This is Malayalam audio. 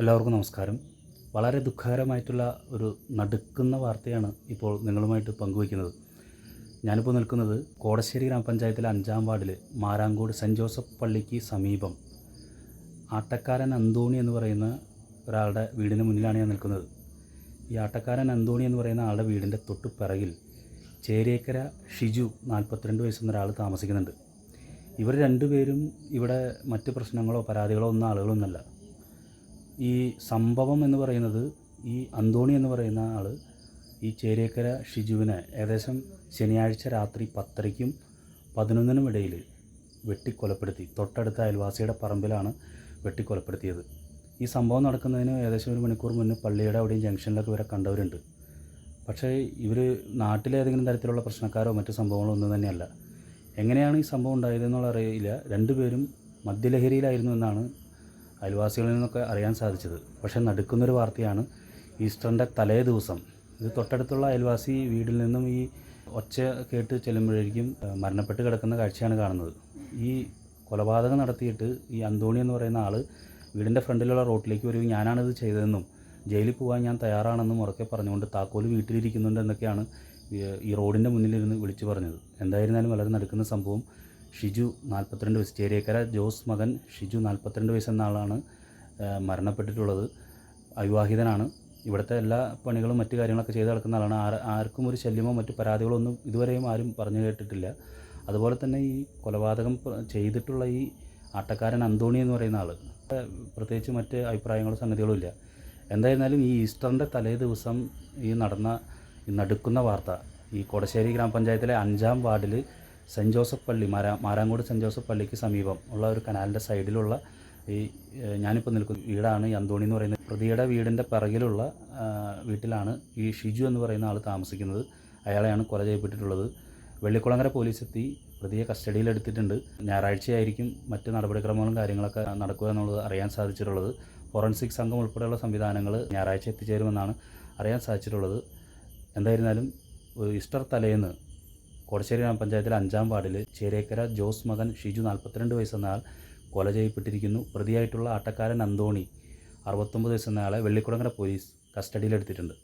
എല്ലാവർക്കും നമസ്കാരം. വളരെ ദുഃഖകരമായിട്ടുള്ള ഒരു നടുക്കുന്ന വാർത്തയാണ് ഇപ്പോൾ നിങ്ങളുമായിട്ട് പങ്കുവയ്ക്കുന്നത്. ഞാനിപ്പോൾ നിൽക്കുന്നത് കോടശ്ശേരി ഗ്രാമപഞ്ചായത്തിലെ അഞ്ചാം വാർഡിൽ മാരാങ്കോട് സെന്റ് ജോസഫ് പള്ളിക്ക് സമീപം. ആട്ടക്കാരൻ അന്തോണി എന്ന് പറയുന്ന ഒരാളുടെ വീടിന് മുന്നിലാണ് ഞാൻ നിൽക്കുന്നത്. ഈ ആട്ടക്കാരൻ അന്തോണി എന്ന് പറയുന്ന ആളുടെ വീടിന്റെ തൊട്ട് പിറകിൽ ചേരിയേക്കര ഷിജു നാൽപ്പത്തിരണ്ട് വയസ്സുന്ന ഒരാൾ താമസിക്കുന്നുണ്ട്. ഇവർ രണ്ടുപേരും ഇവിടെ മറ്റ് പ്രശ്നങ്ങളോ പരാതികളോ ഒന്നും ആളുകളൊന്നുമല്ല. ഈ സംഭവം എന്ന് പറയുന്നത് ഈ അന്തോണി എന്ന് പറയുന്ന ആൾ ഈ ചേരിയക്കര ഷിജുവിനെ ഏകദേശം ശനിയാഴ്ച രാത്രി പത്തരയ്ക്കും പതിനൊന്നിനും ഇടയിൽ വെട്ടിക്കൊലപ്പെടുത്തി. തൊട്ടടുത്ത അയൽവാസിയുടെ പറമ്പിലാണ് വെട്ടിക്കൊലപ്പെടുത്തിയത്. ഈ സംഭവം നടക്കുന്നതിന് ഏകദേശം ഒരു മണിക്കൂർ മുന്നേ പള്ളിയുടെ അവിടെയും ജംഗ്ഷനിലൊക്കെ വരെ കണ്ടവരുണ്ട്. പക്ഷേ ഇവർ നാട്ടിലേതെങ്കിലും തരത്തിലുള്ള പ്രശ്നക്കാരോ മറ്റു സംഭവങ്ങളോ ഒന്നും തന്നെയല്ല. എങ്ങനെയാണ് ഈ സംഭവം ഉണ്ടായതെന്നുള്ള അറിയില്ല. രണ്ടുപേരും മദ്യലഹരിയിലായിരുന്നു എന്നാണ് അയൽവാസികളിൽ നിന്നൊക്കെ അറിയാൻ സാധിച്ചത്. പക്ഷേ നടുക്കുന്നൊരു വാർത്തയാണ് ഈസ്റ്ററിന്റെ തലേ ദിവസം ഇത് തൊട്ടടുത്തുള്ള അയൽവാസി വീടിൽ നിന്നും ഈ ഒച്ച കേട്ട് ചെല്ലുമ്പോഴേക്കും മരണപ്പെട്ട് കിടക്കുന്ന കാഴ്ചയാണ് കാണുന്നത്. ഈ കൊലപാതകം നടത്തിയിട്ട് ഈ അന്തോണി എന്ന് പറയുന്ന ആൾ വീടിന്റെ ഫ്രണ്ടിലുള്ള റോട്ടിലേക്ക് വരും ഞാനാണിത് ചെയ്തതെന്നും ജയിലിൽ പോകാൻ ഞാൻ തയ്യാറാണെന്നും ഉറക്കെ പറഞ്ഞുകൊണ്ട് താക്കോൽ വീട്ടിലിരിക്കുന്നുണ്ട് എന്നൊക്കെയാണ് ഈ റോഡിന്റെ മുന്നിലിരുന്ന് വിളിച്ചു പറഞ്ഞത്. എന്തായിരുന്നാലും വളരെ നടക്കുന്ന സംഭവം ഷിജു നാൽപ്പത്തിരണ്ട് വയസ്സ് ചേരിയക്കര ജോസ് മകൻ ഷിജു നാൽപ്പത്തിരണ്ട് വയസ്സ് എന്ന ആളാണ് മരണപ്പെട്ടിട്ടുള്ളത്. അവിവാഹിതനാണ്. ഇവിടുത്തെ എല്ലാ പണികളും മറ്റു കാര്യങ്ങളൊക്കെ ചെയ്ത് നടക്കുന്ന ആളാണ്. ആർ- ആർക്കും ഒരു ശല്യമോ മറ്റു പരാതികളോ ഒന്നും ഇതുവരെയും ആരും പറഞ്ഞു കേട്ടിട്ടില്ല. അതുപോലെ തന്നെ ഈ കൊലപാതകം ചെയ്തിട്ടുള്ള ഈ ആട്ടക്കാരൻ അന്തോണി എന്ന് പറയുന്ന ആൾ പ്രത്യേകിച്ച് മറ്റ് അഭിപ്രായങ്ങളോ സംഗതികളോ ഇല്ല. എന്തായിരുന്നാലും ഈ ഈസ്റ്ററിന്റെ തലേ ദിവസം ഈ നടന്ന ഈ നടുക്കുന്ന വാർത്ത ഈ കൊടശ്ശേരി ഗ്രാമപഞ്ചായത്തിലെ അഞ്ചാം വാർഡിൽ സെന്റ് ജോസഫ് പള്ളി മാരാ മാരാങ്കോട് സെന്റ് ജോസഫ് പള്ളിക്ക് സമീപം ഉള്ള ഒരു കനാലിന്റെ സൈഡിലുള്ള ഈ ഞാനിപ്പോൾ നിൽക്കുന്ന വീടാണ് ഈ അന്തോണി എന്ന് പറയുന്നത്. പ്രതിയുടെ വീടിന്റെ പിറകിലുള്ള വീട്ടിലാണ് ഈ ഷിജു എന്ന് പറയുന്ന ആൾ താമസിക്കുന്നത്. അയാളെയാണ് കൊല ചെയ്യപ്പെട്ടിട്ടുള്ളത്. വെള്ളിക്കുളങ്ങര പോലീസ് എത്തി പ്രതിയെ കസ്റ്റഡിയിലെടുത്തിട്ടുണ്ട് ഞായറാഴ്ചയായിരിക്കും മറ്റ് നടപടിക്രമങ്ങളും കാര്യങ്ങളൊക്കെ നടക്കുക എന്നുള്ളത് അറിയാൻ സാധിച്ചിട്ടുള്ളത്. ഫോറൻസിക് സംഘം ഉൾപ്പെടെയുള്ള സംവിധാനങ്ങൾ ഞായറാഴ്ച എത്തിച്ചേരുമെന്നാണ് അറിയാൻ സാധിച്ചിട്ടുള്ളത്. എന്തായിരുന്നാലും ഈസ്റ്റർ തലേന്ന് കോടശ്ശേരി ഗ്രാമപഞ്ചായത്തിലെ അഞ്ചാം വാർഡിൽ ചേരേക്കര ജോസ് മകൻ ഷിജു നാൽപ്പത്തിരണ്ട് വയസ്സെന്നയാൾ കൊല ചെയ്യപ്പെട്ടിരിക്കുന്നു. പ്രതിയായിട്ടുള്ള ആട്ടക്കാരൻ അന്തോണി അറുപത്തൊമ്പത് വയസ്സെന്നയാളെ വെള്ളിക്കുളങ്ങര പോലീസ് കസ്റ്റഡിയിലെടുത്തിട്ടുണ്ട്.